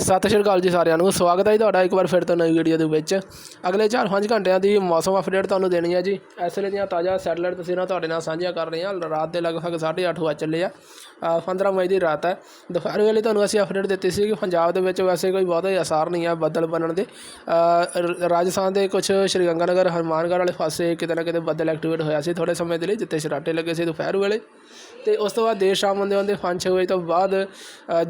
ਸਤਿ ਸ਼੍ਰੀ ਅਕਾਲ ਜੀ ਸਾਰਿਆਂ ਨੂੰ। ਸਵਾਗਤ ਹੈ ਜੀ ਤੁਹਾਡਾ ਇੱਕ ਵਾਰ ਫਿਰ ਤੋਂ ਨਵੀਂ ਵੀਡੀਓ ਦੇ ਵਿੱਚ। ਅਗਲੇ 4-5 ਘੰਟਿਆਂ ਦੀ ਮੌਸਮ ਅਪਡੇਟ ਤੁਹਾਨੂੰ ਦੇਣੀ ਹੈ ਜੀ। ਇਸ ਵੇਲੇ ਦੀਆਂ ਤਾਜ਼ਾ ਸੈਟਲਾਈਟ ਤਸਵੀਰਾਂ ਤੁਹਾਡੇ ਨਾਲ ਸਾਂਝੀਆਂ ਕਰ ਰਹੇ ਹਾਂ। ਰਾਤ ਦੇ ਲਗਭਗ 8:30 ਵਜੇ ਚੱਲੇ ਆ। ਅ, 15 ਮਈ ਦੀ ਰਾਤ ਹੈ। ਦੁਪਹਿਰ ਵੇਲੇ ਤੁਹਾਨੂੰ ਅਸੀਂ ਅਪਡੇਟ ਦਿੱਤੀ ਸੀ ਕਿ ਪੰਜਾਬ ਦੇ ਵਿੱਚ ਵੈਸੇ ਕੋਈ ਬਹੁਤਾ ਅਸਾਰ ਨਹੀਂ ਹੈ ਬੱਦਲ ਬਣਨ ਦੇ। ਰਾਜਸਥਾਨ ਦੇ ਕੁਝ ਸ਼੍ਰੀ ਗੰਗਾਨਗਰ ਹਨੂੰਮਾਨਗੜ੍ਹ ਵਾਲੇ ਪਾਸੇ ਕਿਤੇ ਨਾ ਕਿਤੇ ਬੱਦਲ ਐਕਟੀਵੇਟ ਹੋਇਆ ਸੀ ਥੋੜੇ ਸਮੇਂ ਦੇ ਲਈ ਜਿੱਥੇ ਸ਼ਰਾਟੇ ਲੱਗੇ ਸੀ ਦੁਪਹਿਰ ਵੇਲੇ। ਤੇ ਉਸ ਤੋਂ ਬਾਅਦ ਦੇਰ ਸ਼ਾਮ ਹੁੰਦੇ ਹੁੰਦੇ 5-6 ਵਜੇ ਤੋਂ ਬਾਅਦ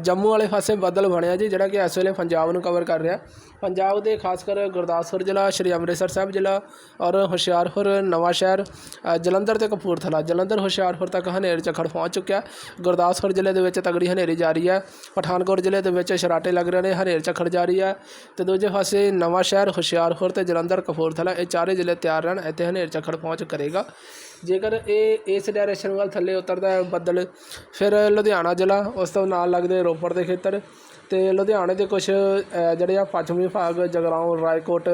ਜੰਮੂ ਵਾਲੇ ਪਾਸੇ ਬੱਦਲ ਬਣਿਆ ਜੀ ਜਿਹੜਾ ਕਿ ਇਸ ਵੇਲੇ ਪੰਜਾਬ ਨੂੰ ਕਵਰ ਕਰ ਰਿਹਾ। ਪੰਜਾਬ ਦੇ ਖਾਸ ਕਰ ਗੁਰਦਾਸਪੁਰ ਜ਼ਿਲ੍ਹਾ, ਸ਼੍ਰੀ ਅੰਮ੍ਰਿਤਸਰ ਸਾਹਿਬ ਜ਼ਿਲ੍ਹਾ ਔਰ ਹੁਸ਼ਿਆਰਪੁਰ ਨਵਾਂ ਸ਼ਹਿਰ ਜਲੰਧਰ ਤੇ ਕਪੂਰਥਲਾ। ਜਲੰਧਰ, ਹੁਸ਼ਿਆਰਪੁਰ ਤੱਕ ਹਨੇਰ ਝੱਖੜ ਪਹੁੰਚ ਚੁੱਕਿਆ ਗੁਰਦਾਸਪੁਰ ਜ਼ਿਲ੍ਹੇ ਦੇ ਵਿੱਚ ਤਗੜੀ ਹਨੇਰੀ ਜਾਰੀ ਹੈ। ਪਠਾਨਕੋਟ ਜ਼ਿਲ੍ਹੇ ਦੇ ਵਿੱਚ ਸ਼ਰਾਟੇ ਲੱਗ ਰਹੇ ਨੇ, ਹਨੇਰ ਝੱਖੜ ਜਾਰੀ ਹੈ। ਤੇ ਦੂਜੇ ਪਾਸੇ ਨਵਾਂ ਸ਼ਹਿਰ, ਹੁਸ਼ਿਆਰਪੁਰ ਤੇ ਜਲੰਧਰ, ਕਪੂਰਥਲਾ, ਇਹ ਚਾਰੇ ਜ਼ਿਲ੍ਹੇ ਤਿਆਰ ਰਹਿਣ, ਇੱਥੇ ਹਨੇਰ ਝੱਖੜ ਪਹੁੰਚ ਕਰੇਗਾ। ਜੇਕਰ ਇਹ ਇਸ ਡਾਇਰੈਕਸ਼ਨ ਵੱਲ ਥੱਲੇ ਉਤਰਦਾ ਹੈ, ਬੱਦਲ, ਫਿਰ ਲੁਧਿਆਣਾ ਜ਼ਿਲ੍ਹਾ, ਉਸ ਤੋਂ ਨਾਲ ਲੱਗਦੇ ਰੋਪੜ ਦੇ ਖੇਤਰ ਅਤੇ ਲੁਧਿਆਣੇ ਦੇ ਕੁਛ ਜਿਹੜੇ ਆ ਪੱਛਮੀ ਭਾਗ ਜਗਰਾਉਂ, ਰਾਏਕੋਟ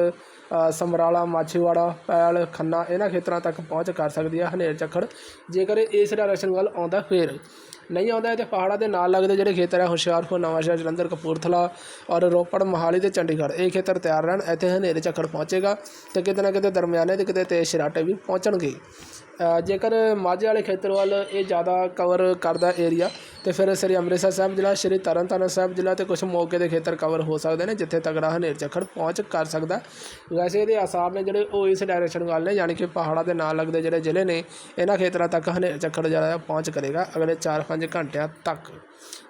ਸਮਰਾਲਾ, ਮਾਛੀਵਾੜਾ, ਪੈਲ, ਖੰਨਾ, ਇਹਨਾਂ ਖੇਤਰਾਂ ਤੱਕ ਪਹੁੰਚ ਕਰ ਸਕਦੀ ਹੈ ਹਨੇਰ ਝੱਖੜ ਜੇਕਰ ਇਸ ਡਾਇਰੈਕਸ਼ਨ ਵੱਲ ਆਉਂਦਾ ਫਿਰ ਨਹੀਂ ਆਉਂਦਾ ਤੇ ਪਹਾੜਾਂ ਦੇ ਨਾਲ ਲੱਗਦੇ ਜਿਹੜੇ ਖੇਤਰ ਹੈ ਹੁਸ਼ਿਆਰਪੁਰ, ਨਵਾਂਸ਼ਹਿਰ, ਜਲੰਧਰ, ਕਪੂਰਥਲਾ ਔਰ ਰੋਪੜ, ਮੋਹਾਲੀ ਤੇ ਚੰਡੀਗੜ੍ਹ। ਇਹ ਖੇਤਰ ਤਿਆਰ ਰਹਿਣ, ਇੱਥੇ ਹਨੇਰੇ ਝੱਖੜ ਪਹੁੰਚੇਗਾ ਤੇ ਕਿਤੇ ਨਾ ਕਿਤੇ ਦਰਮਿਆਨੇ ਤੇ ਕਿਤੇ ਤੇਜ਼ ਸ਼ਰਾਟੇ ਵੀ ਪਹੁੰਚਣਗੇ। ਜੇਕਰ ਮਾਝੇ ਵਾਲੇ ਖੇਤਰ ਵੱਲ ਇਹ ਜ਼ਿਆਦਾ ਕਵਰ ਕਰਦਾ ਏਰੀਆ ਤੇ ਫਿਰ ਸ੍ਰੀ ਅੰਮ੍ਰਿਤਸਰ ਸਾਹਿਬ ਜ਼ਿਲ੍ਹਾ, ਸ੍ਰੀ ਤਰਨਤਾਰਨ ਸਾਹਿਬ ਜ਼ਿਲ੍ਹਾ ਤੇ ਕੁਝ ਮੌਕੇ ਦੇ ਖੇਤਰ ਕਵਰ ਹੋ ਸਕਦੇ ਨੇ, ਜਿੱਥੇ ਤਗੜਾ ਹਨੇਰ ਝੱਖੜ ਪਹੁੰਚ ਕਰ ਸਕਦਾ। ਵੈਸੇ ਇਹਦੇ ਆਸਾਰ ਨੇ ਜਿਹੜੇ ਉਹ ਇਸ ਡਾਇਰੈਕਸ਼ਨ ਵੱਲ ਨੇ, ਯਾਨੀ ਕਿ ਪਹਾੜਾਂ ਦੇ ਨਾਲ ਲੱਗਦੇ ਜਿਹੜੇ ਜ਼ਿਲ੍ਹੇ ਨੇ, ਇਹਨਾਂ ਖੇਤਰਾਂ ਤੱਕ ਹਨੇਰ ਝੱਖੜ ਜਿਹੜਾ ਪਹੁੰਚ ਕਰੇਗਾ ਅਗਲੇ 4-5 ਘੰਟਿਆਂ ਤੱਕ।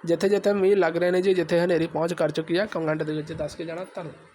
ਜਿੱਥੇ ਜਿੱਥੇ ਮੀਂਹ ਲੱਗ ਰਹੇ ਨੇ ਜੀ, ਜਿੱਥੇ ਹਨੇਰੀ ਪਹੁੰਚ ਕਰ ਚੁੱਕੀ ਹੈ ਕਮੈਂਟ ਦੇ ਵਿੱਚ ਦੱਸ ਕੇ ਜਾਣਾ ਧੰਨਵਾਦ